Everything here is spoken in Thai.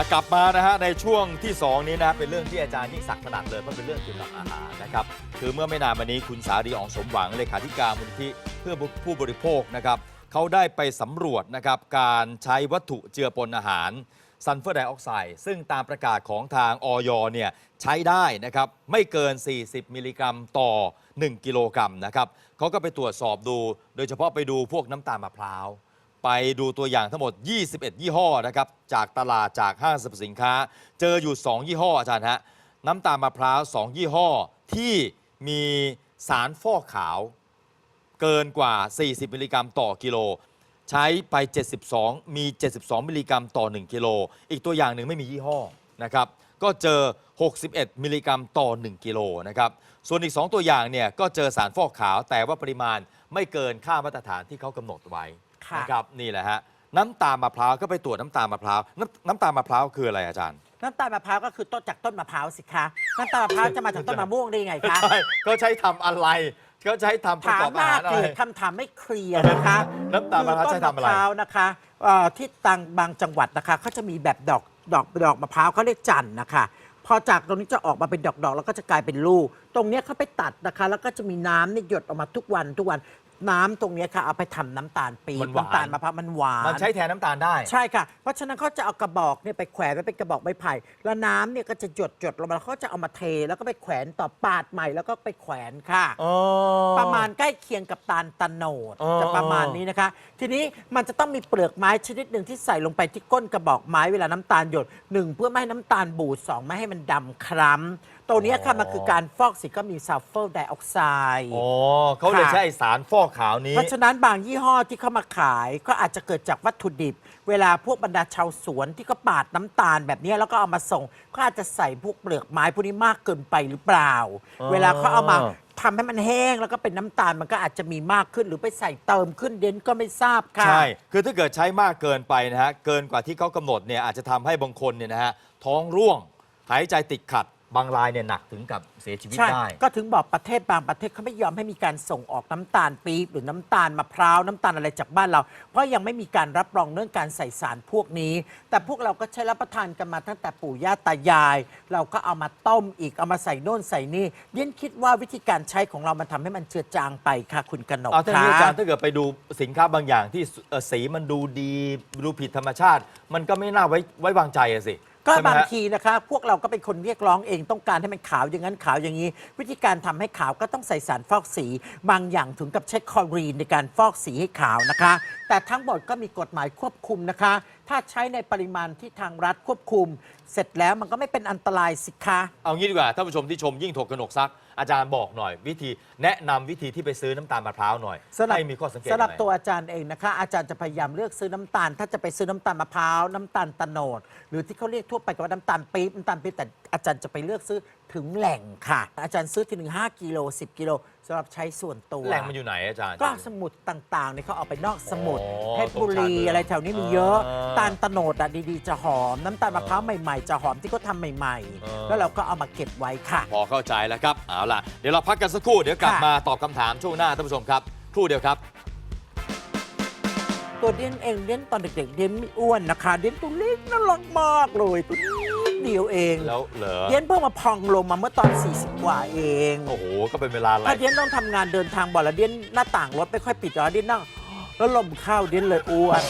อะกลับมานะฮะในช่วงที่ 2 นี้นะเป็นเรื่องที่อาจารย์ยิ่งศักดิ์ถนัดเลยเพราะเป็นเรื่องเกี่ยวกับอาหารนะครับคือเมื่อไม่นานมานี้คุณสารีอองสมหวังเลขาธิการมูลนิธิเพื่อผู้บริโภคนะครับเขาได้ไปสำรวจนะครับการใช้วัตถุเจือปนอาหารซัลเฟอร์ไดออกไซด์ซึ่งตามประกาศของทางออยเนี่ยใช้ได้นะครับไม่เกิน 40 มิลลิกรัมต่อ 1 กิโลกรัมนะครับเขาก็ไปตรวจสอบดู โดยเฉพาะไปดูพวกน้ำตาลมะพร้าว ไปดูตัวอย่างทั้งหมด 21 ยี่ห้อนะครับ จากตลาดจากห้างสรรพสินค้า เจออยู่ 2 ยี่ห้ออาจารย์ฮะ น้ำตาลมะพร้าว 2 ยี่ห้อที่มีสารฟอกขาว เกินกว่า 40 มิลลิกรัมต่อกิโล ใช้ไป 72 มี 72 มิลลิกรัมต่อ 1 กิโล อีกตัวอย่างหนึ่งไม่มียี่ห้อนะครับ ก็เจอ 61 มิลลิกรัมต่อ 1 กิโลนะครับ ส่วนอีก 2 ตัวอย่างเนี่ยก็เจอสารฟอกขาวแต่ว่าปริมาณไม่เกินค่ามาตรฐานที่เขากำหนดไว้ ค่ะนะครับนี่แหละฮะน้ำตาลมะพร้าวก็ไปตรวจน้ำตาลมะพร้าวน้ำน้ำตาลมะพร้าวคืออะไรอาจารย์ น้ำตาลมะพร้าวก็คือต้นจากต้นมะพร้าวสิคะน้ำตาลมะพร้าวจะมาจากต้นมะม่วงได้ยังไงคะใช่เขาใช้ทำอะไรเขาใช้ทำประถากอมบหอาน้าหารอะเกลีไรยดคำถามไม่เคลียร์นะคะ น้ำตาลมะพร้าวใช้ทำอะไรต้นมะพร้าวนะคะเอ่อที่ต่างบางจังหวัดนะคะเขาจะมีแบบดอกดอกดอกมะพร้าวเขาเรียกจันทร์นะคะพอจากตรงนี้จะออกมาเป็นดอกๆแล้วก็จะกลายเป็นลูก ตรงเนี้ยเขาไปตัดนะคะ แล้วก็จะมีน้ำนี่หยดออกมาทุกวันทุกวัน น้ำตรงเนี้ยค่ะเอาไปทำน้ำตาลปี๊บมันหวาน น้ำตาลมะพร้าวมันหวาน มันใช้แทนน้ำตาลได้ ใช่ค่ะ เพราะฉะนั้นเขาจะเอากระบอกเนี่ยไปแขวนไว้เป็นกระบอกไม้ไผ่ แล้วน้ำเนี่ยก็จะหยดหยดลงมาแล้วเขาจะเอามาเท แล้วก็ไปแขวนต่อปาดใหม่แล้วก็ไปแขวนค่ะ อ๋อ ประมาณใกล้เคียงกับตาลตะโนดอ๋อจะประมาณนี้นะคะ ทีนี้มันจะต้องมีเปลือกไม้ชนิดหนึ่งที่ใส่ลงไปที่ก้นกระบอกไม้เวลาน้ำตาลหยดหนึ่งเพื่อไม่ให้น้ำตาลบูดสองไม่ให้มันดำคล้ำ ตัวเนี้ยค่ะ มันคือการฟอกสีก็มีซัลเฟอร์ไดออกไซด์ อ๋อเขาเลยค่ะ ใช้ไอ้สารฟอกขาวนี้ เพราะฉะนั้นบางยี่ห้อที่เขามาขายก็อาจจะเกิดจากวัตถุดิบ เวลาพวกบรรดาชาวสวนที่ก็ปาดน้ำตาลแบบนี้แล้วก็เอามาส่งก็อาจจะใส่พวกเปลือกไม้พวกนี้มากเกินไปหรือเปล่า อ๋อ เวลาเขาเอามาทำให้มันแห้งแล้วก็เป็นน้ำตาลมันก็อาจจะมีมากขึ้น หรือไปใส่เติมขึ้นเด่นก็ไม่ทราบค่ะ ใช่ คือถ้าเกิดใช้มากเกินไปนะฮะ เกินกว่าที่เขากำหนดเนี่ยอาจจะทำให้บางคนเนี่ยนะฮะท้องร่วง หายใจติดขัด บางรายเนี่ยหนักถึงกับเสียชีวิตใช่ ได้ ก็ถึงบอกประเทศบางประเทศเขาไม่ยอมให้มีการส่งออกน้ำตาลปี๊บหรือน้ำตาลมะพร้าวน้ำตาลอะไรจากบ้านเรา เพราะยังไม่มีการรับรองเรื่องการใส่สารพวกนี้ แต่พวกเราก็ใช้รับประทานกันมาตั้งแต่ปู่ย่าตายาย เราก็เอามาต้มอีกเอามาใส่โน่นใส่นี่เดียนคิดว่าวิธีการใช้ของเรามันทำให้มันเจือจางไปค่ะคุณกนกเอาถ้าอย่างนี้อาจารย์คะถ้าเกิดไปดูสินค้าบางอย่างที่เอ่อสีมันดูดีดูผิดธรรมชาติ มันก็ไม่น่าไว้ไว้วางใจอะสิ ก็ใช่ไหมบางฮะ ทีนะคะ พวกเราก็เป็นคนเรียกร้องเองต้องการให้มันขาวอย่างนั้นขาวอย่างนี้ วิธีการทำให้ขาวก็ต้องใส่สารฟอกสี บางอย่างถึงกับใช้คลอรีนในการฟอกสีให้ขาวนะคะ แต่ทั้งหมดก็มีกฎหมายควบคุมนะคะ ถ้าใช้ในปริมาณที่ทางรัฐควบคุม เสร็จแล้วมันก็ไม่เป็นอันตรายสิคะ เอางี้ดีกว่าท่านผู้ชมที่ชมยิ่งถกกนกซัก อาจารย์บอกหน่อย วิธีแนะนำวิธีที่ไปซื้อน้ำตาลมะพร้าวหน่อยสำหรับให้มีข้อสังเกตสำหรับยังไงตัวอาจารย์เองนะคะ อาจารย์จะพยายามเลือกซื้อน้ำตาล ถ้าจะไปซื้อน้ำตาลมะพร้าวน้ำตาลตะโนด หรือที่เขาเรียกทั่วไปกันว่าน้ำตาลปี๊บน้ำตาลปี๊บแต่อาจารย์จะไปเลือกซื้อถึงแหล่งค่ะ อาจารย์ซื้อทีหนึ่งห้ากิโล10กิโล สำหรับใช้ส่วนตัวแหล่งมันอยู่ไหนอาจารย์ ก็สมุดต่างๆเนี่ยเขาเอาไปนอกสมุดอ๋อเพชรบุรีตรงชานเมืองอะไรแถวนี้มีเยอะ อ่าตาลตะโนดอะดีๆจะหอม น้ำตาลมะพร้าวใหม่ๆ จะหอมที่เขาทำใหม่เออ ๆ แล้วเราก็เอามาเก็บไว้ค่ะ พอเข้าใจแล้วครับ เอาล่ะ เดี๋ยวเราพักกันสักครู่ เดี๋ยวกลับค่ะ มาตอบคำถามช่วงหน้าท่านผู้ชมครับ ครู่เดียวครับ ตัวเดียนเองเดียนตอนเด็กๆเดียนไม่อ้วนนะคะ เดียนตัวเล็กน่ารักมากเลยตัวนิด เดียวเองแล้วเหรอเดียนเพิ่งมาพองลงมาเมื่อตอน 40 กว่าเองโอ้โหก็เป็นเวลาอะไรถ้าเดียนต้องทำงานเดินทางบ่อยแล้วเดียนหน้าต่างรถไม่ค่อยปิดแล้วเดียนนั่งแล้วลมเข้าเดียนเลยอ้วน